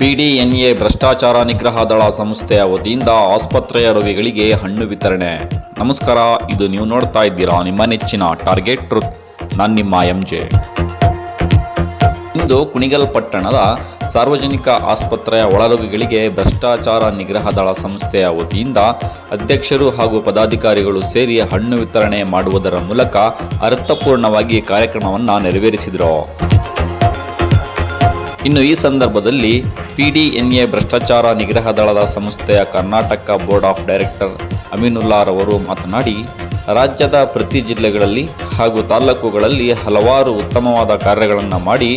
ಪಿಡಿಎನ್ಎ ಭ್ರಷ್ಟಾಚಾರ ನಿಗ್ರಹ ದಳ ಸಂಸ್ಥೆಯ ವತಿಯಿಂದ ಆಸ್ಪತ್ರೆಯ ರೋಗಿಗಳಿಗೆ ಹಣ್ಣು ವಿತರಣೆ. ನಮಸ್ಕಾರ, ಇದು ನೀವು ನೋಡ್ತಾ ಇದ್ದೀರಾ ನಿಮ್ಮ ನೆಚ್ಚಿನ ಟಾರ್ಗೆಟ್ ಟ್ರುತ್. ನಾನು ನಿಮ್ಮ ಎಂ ಜೆ ಇಂದು ಕುಣಿಗಲ್ ಪಟ್ಟಣದ ಸಾರ್ವಜನಿಕ ಆಸ್ಪತ್ರೆಯ ಒಳರೋಗಿಗಳಿಗೆ ಭ್ರಷ್ಟಾಚಾರ ನಿಗ್ರಹ ದಳ ಸಂಸ್ಥೆಯ ವತಿಯಿಂದ ಅಧ್ಯಕ್ಷರು ಹಾಗೂ ಪದಾಧಿಕಾರಿಗಳು ಸೇರಿ ಹಣ್ಣು ವಿತರಣೆ ಮಾಡುವುದರ ಮೂಲಕ ಅರ್ಥಪೂರ್ಣವಾಗಿ ಕಾರ್ಯಕ್ರಮವನ್ನು ನೆರವೇರಿಸಿದರು. ಇನ್ನು ಈ ಸಂದರ್ಭದಲ್ಲಿ ಪಿಡಿಎನ್ಎ ಭ್ರಷ್ಟಾಚಾರ ನಿಗ್ರಹ ದಳದ ಸಂಸ್ಥೆಯ ಕರ್ನಾಟಕ ಬೋರ್ಡ್ ಆಫ್ ಡೈರೆಕ್ಟರ್ ಅಮೀನುಲ್ಲಾರವರು ಮಾತನಾಡಿ, ರಾಜ್ಯದ ಪ್ರತಿ ಜಿಲ್ಲೆಗಳಲ್ಲಿ ಹಾಗೂ ತಾಲೂಕುಗಳಲ್ಲಿ ಹಲವಾರು ಉತ್ತಮವಾದ ಕಾರ್ಯಗಳನ್ನು ಮಾಡಿ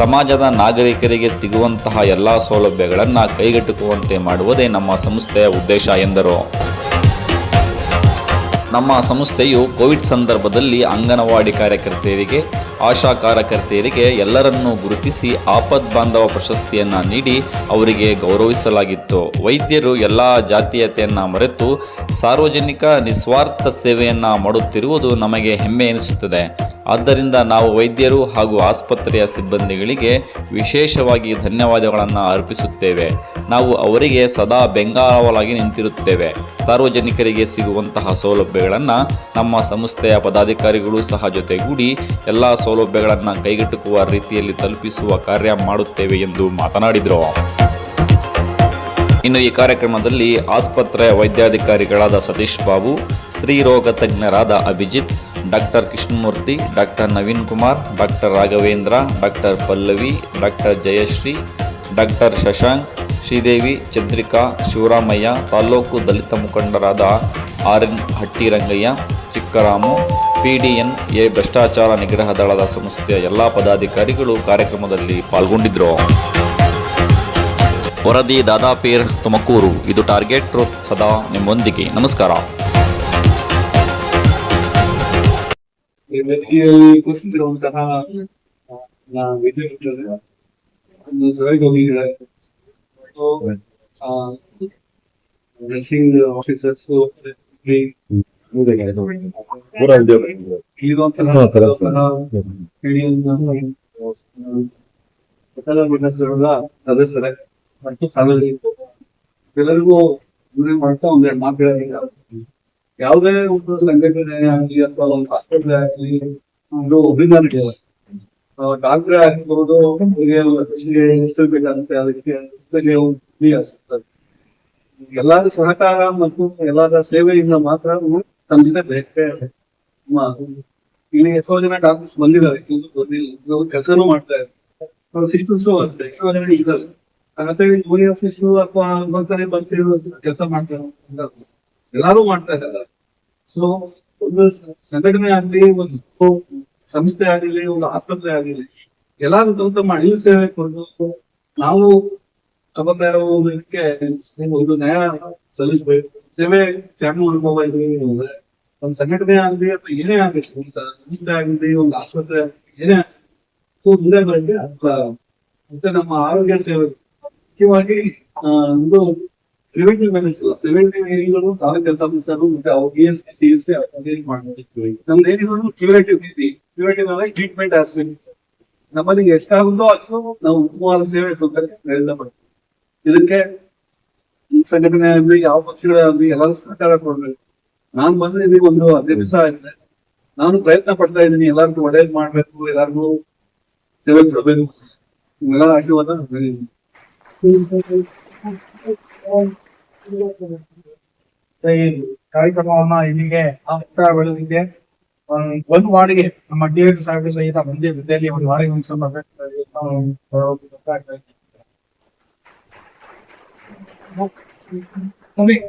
ಸಮಾಜದ ನಾಗರಿಕರಿಗೆ ಸಿಗುವಂತಹ ಎಲ್ಲ ಸೌಲಭ್ಯಗಳನ್ನು ಕೈಗೆಟುಕುವಂತೆ ಮಾಡುವುದೇ ನಮ್ಮ ಸಂಸ್ಥೆಯ ಉದ್ದೇಶ ಎಂದರು. ನಮ್ಮ ಸಂಸ್ಥೆಯು ಕೋವಿಡ್ ಸಂದರ್ಭದಲ್ಲಿ ಅಂಗನವಾಡಿ ಕಾರ್ಯಕರ್ತೆಯರಿಗೆ ಆಶಾ ಕಾರ್ಯಕರ್ತೆಯರಿಗೆ ಎಲ್ಲರನ್ನೂ ಗುರುತಿಸಿ ಆಪದ್ ಬಾಂಧವ ಪ್ರಶಸ್ತಿಯನ್ನು ನೀಡಿ ಅವರಿಗೆ ಗೌರವಿಸಲಾಗಿತ್ತು. ವೈದ್ಯರು ಎಲ್ಲ ಜಾತೀಯತೆಯನ್ನು ಮರೆತು ಸಾರ್ವಜನಿಕ ನಿಸ್ವಾರ್ಥ ಸೇವೆಯನ್ನು ಮಾಡುತ್ತಿರುವುದು ನಮಗೆ ಹೆಮ್ಮೆ ಎನಿಸುತ್ತದೆ. ಆದ್ದರಿಂದ ನಾವು ವೈದ್ಯರು ಹಾಗೂ ಆಸ್ಪತ್ರೆಯ ಸಿಬ್ಬಂದಿಗಳಿಗೆ ವಿಶೇಷವಾಗಿ ಧನ್ಯವಾದಗಳನ್ನು ಅರ್ಪಿಸುತ್ತೇವೆ. ನಾವು ಅವರಿಗೆ ಸದಾ ಬೆಂಗಾವಲಾಗಿ ನಿಂತಿರುತ್ತೇವೆ. ಸಾರ್ವಜನಿಕರಿಗೆ ಸಿಗುವಂತಹ ಸೌಲಭ್ಯಗಳನ್ನು ನಮ್ಮ ಸಂಸ್ಥೆಯ ಪದಾಧಿಕಾರಿಗಳು ಸಹ ಜೊತೆಗೂಡಿ ಎಲ್ಲ ಸೌಲಭ್ಯಗಳನ್ನು ಕೈಗೆಟುಕುವ ರೀತಿಯಲ್ಲಿ ತಲುಪಿಸುವ ಕಾರ್ಯ ಮಾಡುತ್ತೇವೆ ಎಂದು ಮಾತನಾಡಿದರು. ಇನ್ನು ಈ ಕಾರ್ಯಕ್ರಮದಲ್ಲಿ ಆಸ್ಪತ್ರೆಯ ವೈದ್ಯಾಧಿಕಾರಿಗಳಾದ ಸತೀಶ್ ಬಾಬು ಸ್ತ್ರೀ ರೋಗ ತಜ್ಞರಾದ Abhijit doctor Krishnamurthy, doctor Naveen Kumar, doctor Raghavendra, doctor Pallavi, doctor Jayashree, doctor Shashank, Sridevi, Chandrika, Shivaramaiah taluk Dalit ಮುಖಂಡರಾದ ಆರ್ ಎನ್ ಹಟ್ಟಿರಂಗಯ್ಯ, ಚಿಕ್ಕರಾಮು ಪಿಡಿಎನ್ ಎ ಭ್ರಷ್ಟಾಚಾರ ನಿಗ್ರಹ ದಳದ ಸಂಸ್ಥೆಯ ಎಲ್ಲ ಪದಾಧಿಕಾರಿಗಳು ಕಾರ್ಯಕ್ರಮದಲ್ಲಿ ಪಾಲ್ಗೊಂಡಿದ್ದರು ವರದಿ ದಾದಾಪೀರ್ ತುಮಕೂರು, ಇದು ಟಾರ್ಗೆಟ್ ಟ್ರೂತ್ ಸದಾ ನಿಮ್ಮೊಂದಿಗೆ. ನಮಸ್ಕಾರ. y costumbre a la vida de cuando se ve comida a receiving the officer so we 뭐라는데요? 일반 하나 들었어. 일반 그때는 문제스러가 다들스레 맞고 사는 일. 그리고 우리 말씀 오늘 마피아니까. ಯಾವುದೇ ಒಂದು ಸಂಘಟನೆ ಆಗಲಿ ಅಥವಾ ಒಂದು ಹಾಸ್ಪಿಟಲ್ ಆಗಲಿ, ಒಂದು ಒಬ್ಬರಿಂದ ನಡೆಯಲ್ಲ ಡಾಕ್ಟರ್ ಆಗಿರ್ಬೋದು ಎಷ್ಟು ಬೇಕಾಗುತ್ತೆ ಅದಕ್ಕೆ. ಎಲ್ಲರ ಸಹಕಾರ ಮತ್ತು ಎಲ್ಲರ ಸೇವೆಯಿಂದ ಮಾತ್ರ ಸಂಸ್ಥೆ ಬೇಕೇ ಇಲ್ಲಿ ಎಷ್ಟೋ ಜನ ಡಾಕ್ಟರ್ಸ್ ಬಂದಿದ್ದಾರೆ ಕೆಲಸನೂ ಮಾಡ್ತಾ ಇದ್ದಾರೆ. ಸಿಸ್ಟರ್ಸ್ ಅಷ್ಟೇ ಇದ್ದಾರೆ. ಜೂನಿಯರ್ ಸಿಸ್ಟರ್ ಅಥವಾ ಒಂದ್ಸರಿ ಬಂದು ಕೆಲಸ ಮಾಡ್ತಾರೆ ಎಲ್ಲಾರು ಮಾಡ್ತಾ ಇದ್ದಾರೆ. ಸೊ ಒಂದು ಸಂಘಟನೆ ಆಗ್ಲಿ ಒಂದು ಸಂಸ್ಥೆ ಆಗಿರ್ಲಿ ಒಂದು ಆಸ್ಪತ್ರೆ ಆಗಿರ್ಲಿ ಎಲ್ಲಾರು ತಮ್ಮ ತಮ್ಮ ಅಳಿಲು ಸೇವೆ ಕೊಡಬೇಕು ನಾವು ತಗೊಂಡ ಇದಕ್ಕೆ ಒಂದು ನ್ಯಾಯ ಸಲ್ಲಿಸಬೇಕು. ಸೇವೆ ತ್ಯಾಗ ಅನುಭವ ಇದೆ ಒಂದು ಸಂಘಟನೆ ಆಗಲಿ ಅಥವಾ ಏನೇ ಆಗಲಿ ಒಂದು ಸಂಸ್ಥೆ ಆಗಲಿ ಒಂದು ಆಸ್ಪತ್ರೆ ಆಗ್ಲಿ, ಏನೇ ಆಗ್ಲಿ, ಮುಂದೆ ಬರಲಿ ಅಥವಾ ಮತ್ತೆ ನಮ್ಮ ಆರೋಗ್ಯ ಸೇವೆ ಮುಖ್ಯವಾಗಿ ಒಂದು ಪ್ರಿವೆಂಟಿವ್ ಪ್ರಿವೆಂಟಿವ್ ಏರಿಯಾಗಳು ತಾಲೂಕು ಹೆಲ್ತ್ ಆಫೀಸರ್ ಮತ್ತೆ ಅವ್ರು ಬಿ ಎಸ್ ಸಿ ಎಸ್ ಮಾಡ್ಬೇಕು ನಮ್ದು ಏನಿದ್ರು ಕ್ಯೂರೇಟಿವ್ ಬಿಸಿ ಕ್ಯೂರೇಟಿವ್ ಅಂದ್ರೆ ಟ್ರೀಟ್ಮೆಂಟ್ ಆಸ್ಪೆಕ್ಟ್ ನಮ್ಮಲ್ಲಿ ಎಷ್ಟಾಗುತ್ತೋ ಅಷ್ಟು ನಾವು ಉತ್ತಮವಾದ ಸೇವೆ ಕೊಡ್ಸಕ್ಕೆ ಪ್ರಯತ್ನ ಪಡ್ತೀವಿ ಇದಕ್ಕೆ ಈ ಸಂಘಟನೆ ಆಗಲಿ ಯಾವ ಪಕ್ಷಗಳಾಗಲಿ ಎಲ್ಲರೂ ಸಹಕಾರ ಕೊಡ್ಬೇಕು. ನಾನು ಬಂದ್ರೆ ಇದೀಗ ಒಂದು ಹದಿನೈದು ದಿವಸ ಆಗಿದೆ ನಾನು ಪ್ರಯತ್ನ ಪಡ್ತಾ ಇದ್ದೀನಿ, ಎಲ್ಲರಿಗೂ ಒಳ್ಳೇದ್ ಮಾಡ್ಬೇಕು, ಎಲ್ಲರಿಗೂ ಸೇವೆ ಕೊಡಬೇಕು. ನಿಮ್ಮೆಲ್ಲರ ಆಶೀರ್ವಾದ ನನಗೆ ಈ ಕಾರ್ಯಕ್ರಮವನ್ನ ಇಲ್ಲಿಗೆ ಮುಕ್ತಾಯಗೊಳ್ಳಲಿದೆ ಒಂದ್- ಒಂದು ವಾರ್ಡ್ಗೆ ನಮ್ಮ ಡಿ ಸಾಹೇಬರು ಸಹಿತ ಬಂದೇ ಬಿದ್ದಲ್ಲಿ ಒಂದು ವಾರ್ಡ್ಗೆ ಒಂದು ಇದೆ. ಮುಗಿ-